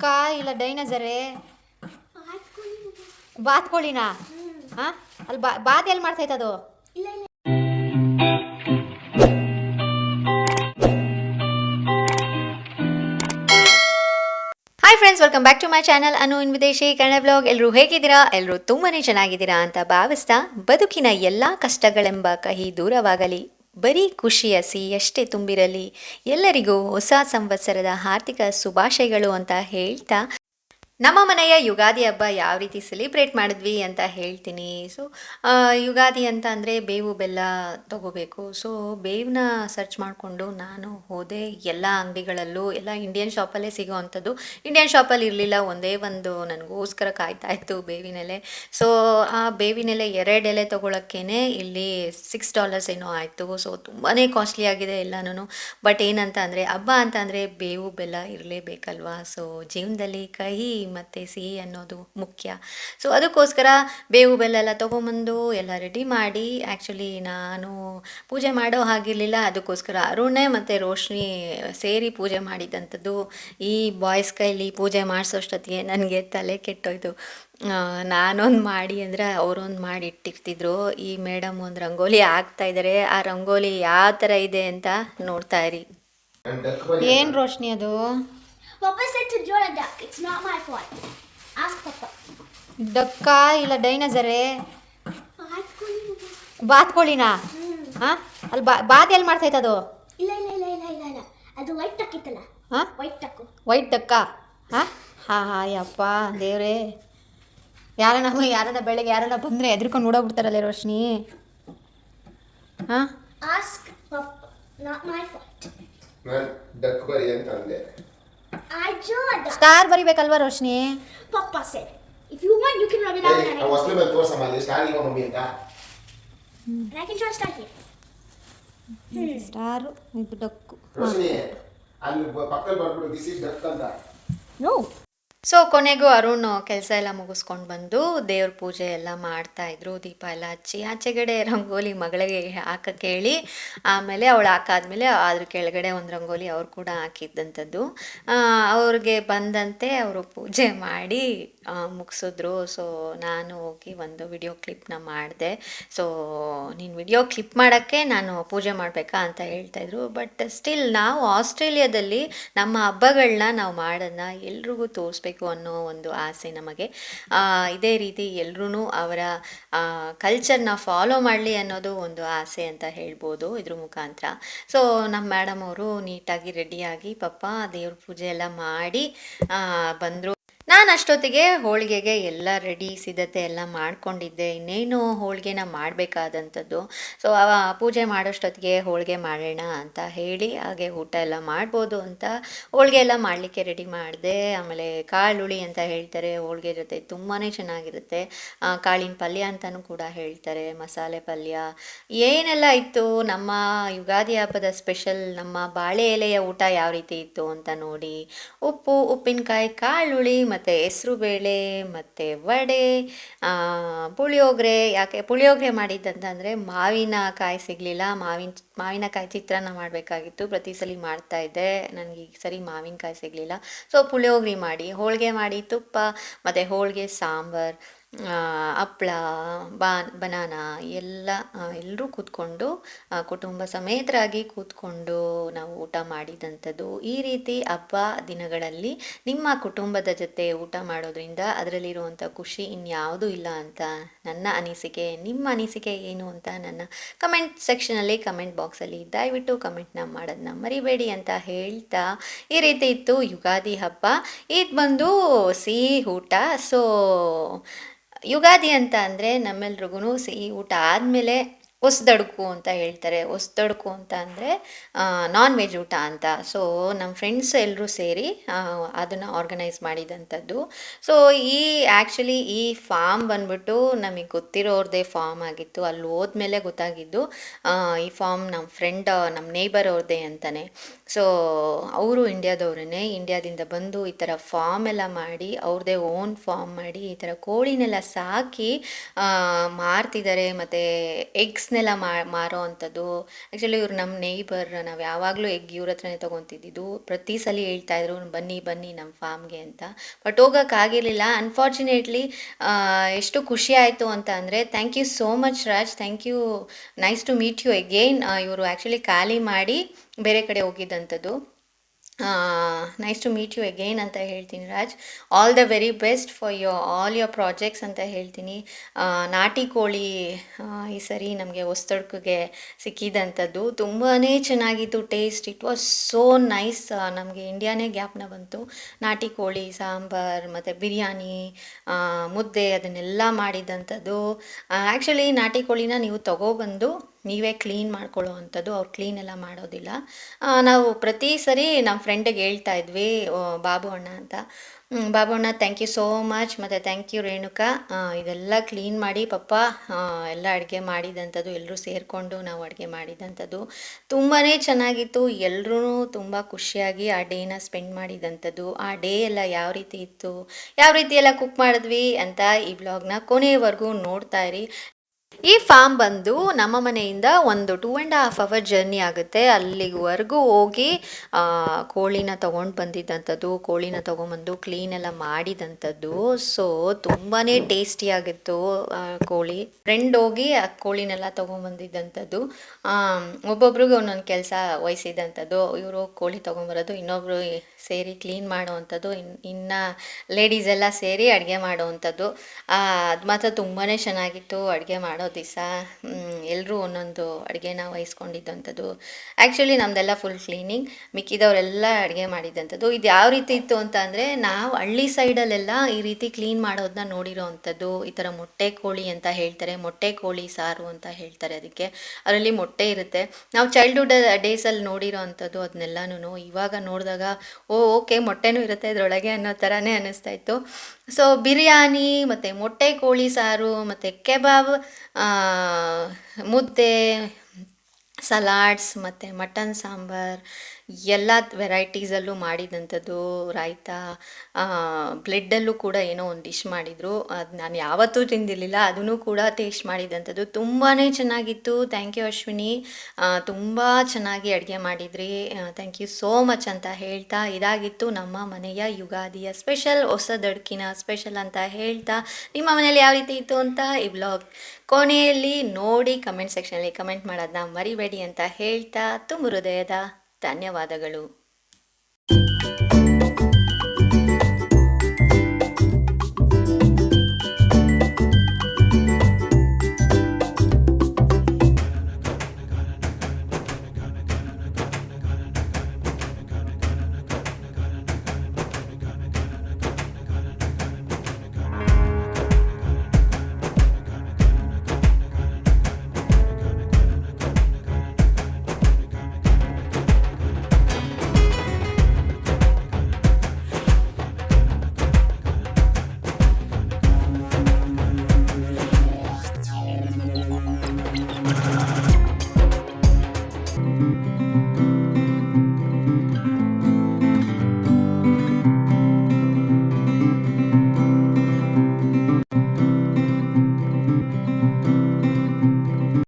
ಡಕ್ಕ ಇಲ್ಲ ಡೈನಜರೇ ಬಾತ್ಕೋಳಿನಾ? ಹಾಂ? ಅಲ್ಲಿ ಬಾ ಬಾತ್ ಎಲ್ಲಿ ಮಾಡ್ತೈತೆ ಅದು hi friends welcome back to my channel Anu in ವಿದೇಶಿ ಕನ್ನಡ ಬ್ಲಾಗ್ ಎಲ್ಲರೂ ಹೇಗಿದ್ದೀರಾ? ಎಲ್ಲರೂ ತುಂಬಾ ಚೆನ್ನಾಗಿದ್ದೀರಾ ಅಂತ ಭಾವಿಸ್ತಾ ಬದುಕಿನ ಎಲ್ಲ ಕಷ್ಟಗಳೆಂಬ ಕಹಿ ದೂರವಾಗಲಿ. ಬರೀ ಖುಷಿಯ ಸಿಹಿಯಷ್ಟೇ ತುಂಬಿರಲಿ ಎಲ್ಲರಿಗೂ ಹೊಸ ಸಂವತ್ಸರದ ಆರ್ಥಿಕ ಶುಭಾಶಯಗಳು ಅಂತ ಹೇಳ್ತಾ ನಮ್ಮ ಮನೆಯ ಯುಗಾದಿ ಹಬ್ಬ ಯಾವ ರೀತಿ ಸೆಲಿಬ್ರೇಟ್ ಮಾಡಿದ್ವಿ ಅಂತ ಹೇಳ್ತೀನಿ. ಸೊ ಯುಗಾದಿ ಅಂತ ಅಂದರೆ ಬೇವು ಬೆಲ್ಲ ತಗೋಬೇಕು. ಸೊ ಬೇವನ್ನ ಸರ್ಚ್ ಮಾಡಿಕೊಂಡು ನಾನು ಹೋದೆ ಎಲ್ಲ ಅಂಗಡಿಗಳಲ್ಲೂ. ಎಲ್ಲ ಇಂಡಿಯನ್ ಶಾಪಲ್ಲೇ ಸಿಗೋವಂಥದ್ದು. ಇಂಡಿಯನ್ ಶಾಪಲ್ಲಿ ಇರಲಿಲ್ಲ, ಒಂದೇ ಒಂದು ನನಗೋಸ್ಕರ ಕಾಯ್ತಾ ಇತ್ತು ಬೇವಿನೆಲೆ. ಸೊ ಆ ಬೇವಿನೆಲೆ ಎರಡು ಎಲೆ ತೊಗೊಳಕ್ಕೇ ಇಲ್ಲಿ ಸಿಕ್ಸ್ ಡಾಲರ್ಸ್ ಏನೋ ಆಯಿತು. ಸೊ ತುಂಬಾ ಕಾಸ್ಟ್ಲಿ ಆಗಿದೆ ಎಲ್ಲನೂ ಬಟ್ ಏನಂತ ಅಂದರೆ, ಹಬ್ಬ ಅಂತ ಬೇವು ಬೆಲ್ಲ ಇರಲೇಬೇಕಲ್ವಾ? ಸೊ ಜೀವನದಲ್ಲಿ ಕಹಿ ಮತ್ತು ಸಿಹಿ ಅನ್ನೋದು ಮುಖ್ಯ. ಸೊ ಅದಕ್ಕೋಸ್ಕರ ಬೇವು ಬೆಲ್ಲ ಎಲ್ಲ ತೊಗೊಂಬಂದು ಎಲ್ಲ ರೆಡಿ ಮಾಡಿ ಆ್ಯಕ್ಚುಲಿ ನಾನು ಪೂಜೆ ಮಾಡೋ ಹಾಗಿರಲಿಲ್ಲ. ಅದಕ್ಕೋಸ್ಕರ ಅರುಣೆ ಮತ್ತು ರೋಶ್ನಿ ಸೇರಿ ಪೂಜೆ ಮಾಡಿದಂಥದ್ದು ಈ ಬಾಯ್ಸ್ ಕೈಲಿ ಪೂಜೆ ಮಾಡಿಸೋಷ್ಟೊತ್ತಿಗೆ ನನಗೆ ತಲೆ ಕೆಟ್ಟೋಯ್ತು. ನಾನೊಂದು ಮಾಡಿ ಅಂದರೆ ಅವರೊಂದು ಮಾಡಿ ಇಟ್ಟಿರ್ತಿದ್ರು ಈ ಮೇಡಮ್ ಒಂದು ರಂಗೋಲಿ ಆಗ್ತಾ ಇದ್ದಾರೆ ಆ ರಂಗೋಲಿ ಯಾವ ಥರ ಇದೆ ಅಂತ ನೋಡ್ತಾ ಇರಿ. ಏನು ರೋಶ್ನಿ ಅದು? Papa said to join a duck. It's not my fault. Ask Papa. ಡಕ್ಕ ಇಲ್ಲ ಡೈನಸರೇ ಬಾತ್ಕೋಳಿನಾ? ಹಾಂ? ಅಲ್ಲಿ ಬಾ ಬಾತ್ ಎಲ್ಲಿ ಮಾಡ್ತೈತೆ ಅದು? ಇಲ್ಲ ಇಲ್ಲ ಇಲ್ಲ ಇಲ್ಲ ಇಲ್ಲ ಇಲ್ಲ. ಅದು ವೈಟ್ ಟಕ್ ಇತ್ತಲ್ಲ? ಹಾಂ? ವೈಟ್ ಟಕ್ಕು ವೈಟ್ ಡಕ್ಕ ಹಾಂ? ಹಾಂ ಹಾಂ ಯಪ್ಪ ದೇವ್ರೇ. ಯಾರನ್ನ ಯಾರನ್ನ ಬೆಳಗ್ಗೆ ಯಾರನ್ನ ಬಂದರೆ ಎದ್ರಿಕೊಂಡು ನೋಡೋಗ್ಬಿಡ್ತಾರಲ್ಲ ರೋಶ್ನಿ? ಹಾಂ? Ask Papa. Not my fault. ನಾನು ಡಕ್ ಬರಿ ಅಂತ ಅಂದೆ I drew a duck. Star ಬರಿಬೇಕಲ್ವಾ Roshni? Papa sir if you want you can rub it and ಆ ಹೊಸ್ಲು ಮೇಲೆ ತೋರ್ಸಮ್ಮ ಅಲ್ಲಿ ಸ್ಟಾರ್ ಇಲ್ವಾ ಮಮ್ಮಿ ಅಂತ? I can show star here star ಇದು ಡಕ್ಕು. ರೋಶ್ನಿ ಅಲ್ಲಿ ಪಕ್ಕದಲ್ಲಿ ಬರ್ಬಿಡು ದಿಸ್ ಇಸ್ ಡಕ್ ಅಂತ. ಸೊ ಕೊನೆಗೂ ಅರುಣ್ ಕೆಲಸ ಎಲ್ಲ ಮುಗಿಸ್ಕೊಂಡು ಬಂದು ದೇವ್ರ ಪೂಜೆ ಎಲ್ಲ ಮಾಡ್ತಾ ಇದ್ರು. ದೀಪ ಎಲ್ಲ ಹಚ್ಚಿ, ಆಚೆಗಡೆ ರಂಗೋಲಿ ಮಗಳಿಗೆ ಹಾಕಕ್ಕೆ ಹೇಳಿ ಆಮೇಲೆ ಅವಳು ಹಾಕಾದ್ಮೇಲೆ ಅದ್ರ ಕೆಳಗಡೆ ಒಂದು ರಂಗೋಲಿ ಅವ್ರು ಕೂಡ ಹಾಕಿದ್ದಂಥದ್ದು ಅವ್ರಿಗೆ ಬಂದಂತೆ ಅವರು ಪೂಜೆ ಮಾಡಿ ಮುಗಿಸಿದ್ರು. ಸೊ ನಾನು ಹೋಗಿ ಒಂದು ವಿಡಿಯೋ ಕ್ಲಿಪ್ನ ಮಾಡಿದೆ. ಸೊ ನೀನು ವಿಡಿಯೋ ಕ್ಲಿಪ್ ಮಾಡೋಕ್ಕೆ ನಾನು ಪೂಜೆ ಮಾಡಬೇಕಾ ಅಂತ ಹೇಳ್ತಾಯಿದ್ರು ಬಟ್ ಸ್ಟಿಲ್ ನಾವು ಆಸ್ಟ್ರೇಲಿಯಾದಲ್ಲಿ ನಮ್ಮ ಹಬ್ಬಗಳನ್ನ ನಾವು ಮಾಡೋದನ್ನ ಎಲ್ರಿಗೂ ತೋರಿಸ್ಬೇಕು ಅನ್ನೋ ಒಂದು ಆಸೆ ನಮಗೆ. ಇದೇ ರೀತಿ ಎಲ್ರೂ ಅವರ ಕಲ್ಚರ್ನ ಫಾಲೋ ಮಾಡಲಿ ಅನ್ನೋದು ಒಂದು ಆಸೆ ಅಂತ ಹೇಳ್ಬೋದು ಇದ್ರ ಮುಖಾಂತರ. ಸೊ ನಮ್ಮ ಮೇಡಮ್ ಅವರು ನೀಟಾಗಿ ರೆಡಿಯಾಗಿ ಪಾಪ ದೇವ್ರ ಪೂಜೆ ಎಲ್ಲ ಮಾಡಿ ಬಂದರು. ನಾನು ಅಷ್ಟೊತ್ತಿಗೆ ಹೋಳಿಗೆಗೆ ಎಲ್ಲ ರೆಡಿ ಸಿದ್ಧತೆ ಎಲ್ಲ ಮಾಡ್ಕೊಂಡಿದ್ದೆ. ಇನ್ನೇನು ಹೋಳಿಗೆನ ಮಾಡಬೇಕಾದಂಥದ್ದು. ಸೊ ಆ ಪೂಜೆ ಮಾಡೋಷ್ಟೊತ್ತಿಗೆ ಹೋಳಿಗೆ ಮಾಡೋಣ ಅಂತ ಹೇಳಿ ಹಾಗೆ ಊಟ ಎಲ್ಲ ಮಾಡ್ಬೋದು ಅಂತ ಹೋಳಿಗೆ ಎಲ್ಲ ಮಾಡಲಿಕ್ಕೆ ರೆಡಿ ಮಾಡಿದೆ. ಆಮೇಲೆ ಕಾಳುಳಿ ಅಂತ ಹೇಳ್ತಾರೆ. ಹೋಳಿಗೆ ಜೊತೆ ತುಂಬಾ ಚೆನ್ನಾಗಿರುತ್ತೆ. ಕಾಳಿನ ಪಲ್ಯ ಅಂತಲೂ ಕೂಡ ಹೇಳ್ತಾರೆ. ಮಸಾಲೆ ಪಲ್ಯ. ಏನೆಲ್ಲ ಇತ್ತು? ನಮ್ಮ ಯುಗಾದಿ ಹಬ್ಬದ ಸ್ಪೆಷಲ್ ನಮ್ಮ ಬಾಳೆ ಎಲೆಯ ಊಟ ಯಾವ ರೀತಿ ಇತ್ತು ಅಂತ ನೋಡಿ. ಉಪ್ಪು, ಉಪ್ಪಿನಕಾಯಿ, ಕಾಳುಳಿ ಹೆಸ್ರುಬೇಳೆ ಮತ್ತು ವಡೆ ಪುಳಿಯೋಗರೆ, ಯಾಕೆ ಪುಳಿಯೋಗರೆ ಮಾಡಿದ್ದಂತಂದರೆ ಮಾವಿನಕಾಯಿ ಸಿಗಲಿಲ್ಲ. ಮಾವಿನ ಮಾವಿನಕಾಯಿ ಚಿತ್ರಾನ್ನ ಮಾಡಬೇಕಾಗಿತ್ತು. ಪ್ರತಿ ಸಲ ಮಾಡ್ತಾ ಇದ್ದೆ. ನನಗೆ ಈ ಸರಿ ಮಾವಿನಕಾಯಿ ಸಿಗಲಿಲ್ಲ. ಸೊ ಪುಳಿಯೋಗರೆ ಮಾಡಿ, ಹೋಳಿಗೆ ಮಾಡಿ ತುಪ್ಪ, ಮತ್ತು ಹೋಳಿಗೆ ಸಾಂಬಾರು ಹಪ್ಳ, ಬಾ, ಬನಾನ ಎಲ್ಲ ಎಲ್ಲರೂ ಕೂತ್ಕೊಂಡು ಕುಟುಂಬ ಸಮೇತರಾಗಿ ಕೂತ್ಕೊಂಡು ನಾವು ಊಟ ಮಾಡಿದಂಥದ್ದು. ಈ ರೀತಿ ಹಬ್ಬ ದಿನಗಳಲ್ಲಿ ನಿಮ್ಮ ಕುಟುಂಬದ ಜೊತೆ ಊಟ ಮಾಡೋದ್ರಿಂದ ಅದರಲ್ಲಿರುವಂಥ ಖುಷಿ ಇನ್ಯಾವುದೂ ಇಲ್ಲ ಅಂತ ನನ್ನ ಅನಿಸಿಕೆ. ನಿಮ್ಮ ಅನಿಸಿಕೆ ಏನು ಅಂತ ನನ್ನ ಕಮೆಂಟ್ ಸೆಕ್ಷನಲ್ಲಿ ಕಮೆಂಟ್ ಬಾಕ್ಸಲ್ಲಿ ದಯವಿಟ್ಟು ಕಮೆಂಟ್ನ ಮಾಡೋದನ್ನ ಮರಿಬೇಡಿ ಅಂತ ಹೇಳ್ತಾ ಈ ರೀತಿ ಇತ್ತು ಯುಗಾದಿ ಹಬ್ಬ. ಇದು ಬಂದು ಸಿಹಿ ಊಟ. ಸೊ ಯುಗಾದಿ ಅಂತ ಅಂದರೆ ನಮ್ಮೆಲ್ರಿಗೂ ಸಿಹಿ ಊಟ ಆದಮೇಲೆ ಹೊಸ್ದಡ್ಕು ಅಂತ ಹೇಳ್ತಾರೆ. ಹೊಸ್ದಡ್ಕು ಅಂತ ಅಂದರೆ ನಾನ್ ವೆಜ್ ಊಟ ಅಂತ. ಸೊ ನಮ್ಮ ಫ್ರೆಂಡ್ಸ್ ಎಲ್ಲರೂ ಸೇರಿ ಅದನ್ನು ಆರ್ಗನೈಸ್ ಮಾಡಿದಂಥದ್ದು. ಸೊ ಈ ಆ್ಯಕ್ಚುಲಿ ಈ ಫಾರ್ಮ್ ಬಂದ್ಬಿಟ್ಟು ನಮಗೆ ಗೊತ್ತಿರೋರ್ದೇ ಫಾರ್ಮ್ ಆಗಿತ್ತು. ಅಲ್ಲಿ ಹೋದ್ಮೇಲೆ ಗೊತ್ತಾಗಿದ್ದು ಈ ಫಾರ್ಮ್ ನಮ್ಮ ಫ್ರೆಂಡ್ ನಮ್ಮ ನೇಬರ್ ಅವ್ರದ್ದೇ ಅಂತಲೇ ಸೊ ಅವರು ಇಂಡಿಯಾದವ್ರನ್ನೇ ಇಂಡಿಯಾದಿಂದ ಬಂದು ಈ ಥರ ಫಾರ್ಮ್ ಎಲ್ಲ ಮಾಡಿ ಅವ್ರದ್ದೇ ಓನ್ ಫಾರ್ಮ್ ಮಾಡಿ ಈ ಥರ ಕೋಳಿನೆಲ್ಲ ಸಾಕಿ ಮಾರ್ತಿದ್ದಾರೆ ಮತ್ತು ಎಗ್ಸ್ ಎಗ್ಸ್ನೆಲ್ಲ ಮಾರೋ ಅಂಥದ್ದು. ಆ್ಯಕ್ಚುಲಿ ಇವ್ರು ನಮ್ಮ ನೇಬರ್ ನಾವು ಯಾವಾಗಲೂ ಎಗ್ ಇವ್ರ ಹತ್ರನೇ ತೊಗೊತಿದ್ದಿದ್ದು ಪ್ರತಿ ಸಲ ಹೇಳ್ತಾ ಇದ್ರು, ಬನ್ನಿ ಬನ್ನಿ ನಮ್ಮ ಫಾರ್ಮ್ಗೆ ಅಂತ. ಬಟ್ ಹೋಗೋಕ್ಕಾಗಿರಲಿಲ್ಲ ಅನ್ಫಾರ್ಚುನೇಟ್ಲಿ ಎಷ್ಟು ಖುಷಿ ಆಯಿತು ಅಂತ ಅಂದರೆ thank you so much Raj thank you nice to meet you again ಇವರು ಆ್ಯಕ್ಚುಲಿ ಖಾಲಿ ಮಾಡಿ ಬೇರೆ ಕಡೆ ಹೋಗಿದ್ದಂಥದ್ದು nice to meet you again ಅಂತ ಹೇಳ್ತೀನಿ, Raj. All the very best for you all your projects ಅಂತ ಹೇಳ್ತೀನಿ. ನಾಟಿ ಕೋಳಿ ಈ ಸರಿ ನಮಗೆ ಹೊಸ್ತಡ್ಕಿಗೆ ಸಿಕ್ಕಿದಂಥದ್ದು. ತುಂಬಾ ಚೆನ್ನಾಗಿತ್ತು taste it was so nice ನಮಗೆ ಇಂಡಿಯಾನೇ ಗ್ಯಾಪ್ನ ಬಂತು. ನಾಟಿ ಕೋಳಿ, ಸಾಂಬಾರ್, ಮತ್ತು ಬಿರಿಯಾನಿ ಮುದ್ದೆ ಅದನ್ನೆಲ್ಲ ಮಾಡಿದಂಥದ್ದು. ಆ್ಯಕ್ಚುಲಿ ನಾಟಿ ಕೋಳಿನ ನೀವು ತಗೊಬಂದು ನೀವೇ ಕ್ಲೀನ್ ಮಾಡ್ಕೊಳ್ಳೋ ಅಂಥದ್ದು ಅವ್ರು ಕ್ಲೀನ್ ಎಲ್ಲ ಮಾಡೋದಿಲ್ಲ. ನಾವು ಪ್ರತಿ ಸರಿ ನಮ್ಮ ಫ್ರೆಂಡಿಗೆ ಹೇಳ್ತಾ ಇದ್ವಿ ಬಾಬು ಅಣ್ಣ ಅಂತ. ಬಾಬು ಅಣ್ಣ ಥ್ಯಾಂಕ್ ಯು ಸೋ ಮಚ್ ಮತ್ತು ಥ್ಯಾಂಕ್ ಯು ರೇಣುಕಾ. ಇದೆಲ್ಲ ಕ್ಲೀನ್ ಮಾಡಿ, ಪಪ್ಪ ಎಲ್ಲ ಅಡುಗೆ ಮಾಡಿದಂಥದ್ದು ಎಲ್ಲರೂ ಸೇರಿಕೊಂಡು ನಾವು ಅಡುಗೆ ಮಾಡಿದಂಥದ್ದು ತುಂಬಾ ಚೆನ್ನಾಗಿತ್ತು. ಎಲ್ಲರೂ ತುಂಬ ಖುಷಿಯಾಗಿ ಆ ಡೇನ ಸ್ಪೆಂಡ್ ಮಾಡಿದಂಥದ್ದು. ಆ ಡೇ ಎಲ್ಲ ಯಾವ ರೀತಿ ಇತ್ತು, ಯಾವ ರೀತಿ ಎಲ್ಲ ಕುಕ್ ಮಾಡಿದ್ವಿ ಅಂತ ಈ ಬ್ಲಾಗ್ನ ಕೊನೆಯವರೆಗೂ ನೋಡ್ತಾ ಇರಿ. ಈ ಫಾರ್ಮ್ ಬಂದು ನಮ್ಮ ಮನೆಯಿಂದ ಒಂದು two and half hour journey ಆಗುತ್ತೆ. ಅಲ್ಲಿವರೆಗೂ ಹೋಗಿ ಕೋಳಿನ ತೊಗೊಂಡು ಬಂದಿದ್ದಂಥದ್ದು, ಕೋಳಿನ ತೊಗೊಂಬಂದು ಕ್ಲೀನ್ ಎಲ್ಲ ಮಾಡಿದಂಥದ್ದು. ಸೊ ತುಂಬಾ ಟೇಸ್ಟಿಯಾಗಿತ್ತು ಕೋಳಿ. ಫ್ರೆಂಡ್ ಹೋಗಿ ಆ ಕೋಳಿನೆಲ್ಲ ತೊಗೊಂಬಂದಿದ್ದಂಥದ್ದು. ಒಬ್ಬೊಬ್ರಿಗೆ ಒಂದೊಂದು ಕೆಲಸ ವಹಿಸಿದಂಥದ್ದು. ಇವರು ಕೋಳಿ ತೊಗೊಂಬರೋದು ಇನ್ನೊಬ್ಬರು ಸೇರಿ ಕ್ಲೀನ್ ಮಾಡುವಂಥದ್ದು, ಇನ್, ಇನ್ನು ಲೇಡೀಸ್ ಎಲ್ಲ ಸೇರಿ ಅಡುಗೆ ಮಾಡುವಂಥದ್ದು. ಅದು ಮಾತ್ರ ತುಂಬಾ ಚೆನ್ನಾಗಿತ್ತು, ಅಡುಗೆ ಮಾಡೋ ದಿವಸ ಎಲ್ಲರೂ ಒಂದೊಂದು ಅಡುಗೆನ ವಹಿಸ್ಕೊಂಡಿದ್ದಂಥದ್ದು. ಆ್ಯಕ್ಚುಲಿ ನಮ್ಮದೆಲ್ಲ ಫುಲ್ ಕ್ಲೀನಿಂಗ್ ಮಿಕ್ಕಿದವರೆಲ್ಲ ಅಡುಗೆ ಮಾಡಿದ್ದಂಥದ್ದು. ಇದು ಯಾವ ರೀತಿ ಇತ್ತು ಅಂತ ಅಂದರೆ, ನಾವು ಹಳ್ಳಿ ಸೈಡಲ್ಲೆಲ್ಲ ಈ ರೀತಿ ಕ್ಲೀನ್ ಮಾಡೋದನ್ನ ನೋಡಿರೋ ಅಂಥದ್ದು ಈ ಥರ ಮೊಟ್ಟೆ ಕೋಳಿ ಅಂತ ಹೇಳ್ತಾರೆ. ಮೊಟ್ಟೆ ಕೋಳಿ ಸಾರು ಅಂತ ಹೇಳ್ತಾರೆ ಅದಕ್ಕೆ. ಅದರಲ್ಲಿ ಮೊಟ್ಟೆ ಇರುತ್ತೆ. ನಾವು ಚೈಲ್ಡ್ಹುಡ್ ಡೇಸಲ್ಲಿ ನೋಡಿರೋ ಅಂಥದ್ದು ಅದನ್ನೆಲ್ಲನೂ ಇವಾಗ ನೋಡಿದಾಗ, ಓ, ಓಕೆ, ಮೊಟ್ಟೆನೂ ಇರುತ್ತೆ ಇದರೊಳಗೆ ಅನ್ನೋ ಥರನೇ ಅನ್ನಿಸ್ತಾ ಇತ್ತು. ಸೊ ಬಿರಿಯಾನಿ, ಮತ್ತು ಮೊಟ್ಟೆ ಕೋಳಿ ಸಾರು, ಮತ್ತು ಕೆಬಾಬ್ ಮುದ್ದೆ ಸಲಾಡ್ಸ್ ಮತ್ತು ಮಟನ್ ಸಾಂಬಾರ್ ಎಲ್ಲ ವೆರೈಟೀಸಲ್ಲೂ ಮಾಡಿದಂಥದ್ದು ರಾಯ್ತ ಬ್ಲೆಡ್ಡಲ್ಲೂ ಕೂಡ ಏನೋ ಒಂದು ಡಿಶ್ ಮಾಡಿದರು. ಅದು ನಾನು ಯಾವತ್ತೂ ತಿಂದಿರಲಿಲ್ಲ, ಅದನ್ನು ಕೂಡ ಟೇಸ್ಟ್ ಮಾಡಿದಂಥದ್ದು. ತುಂಬಾ ಚೆನ್ನಾಗಿತ್ತು. Thank you Ashwini. ತುಂಬ ಚೆನ್ನಾಗಿ ಅಡುಗೆ ಮಾಡಿದ್ರಿ. ಥ್ಯಾಂಕ್ ಯು ಸೋ ಮಚ್ ಅಂತ ಹೇಳ್ತಾ ಇದಾಗಿತ್ತು ನಮ್ಮ ಮನೆಯ ಯುಗಾದಿಯ ಸ್ಪೆಷಲ್ ಹೊಸದಡ್ಕಿನ ಸ್ಪೆಷಲ್ ಅಂತ ಹೇಳ್ತಾ ನಿಮ್ಮ ಮನೇಲಿ ಯಾವ ರೀತಿ ಇತ್ತು ಅಂತ ಈ ಬ್ಲಾಗ್ ಕೊನೆಯಲ್ಲಿ ನೋಡಿ ಕಮೆಂಟ್ ಸೆಕ್ಷನಲ್ಲಿ ಕಮೆಂಟ್ ಮಾಡೋದನ್ನ ಮರಿಬೇಡಿ ಅಂತ ಹೇಳ್ತಾ ತುಂಬ ಹೃದಯದ ಧನ್ಯವಾದಗಳು.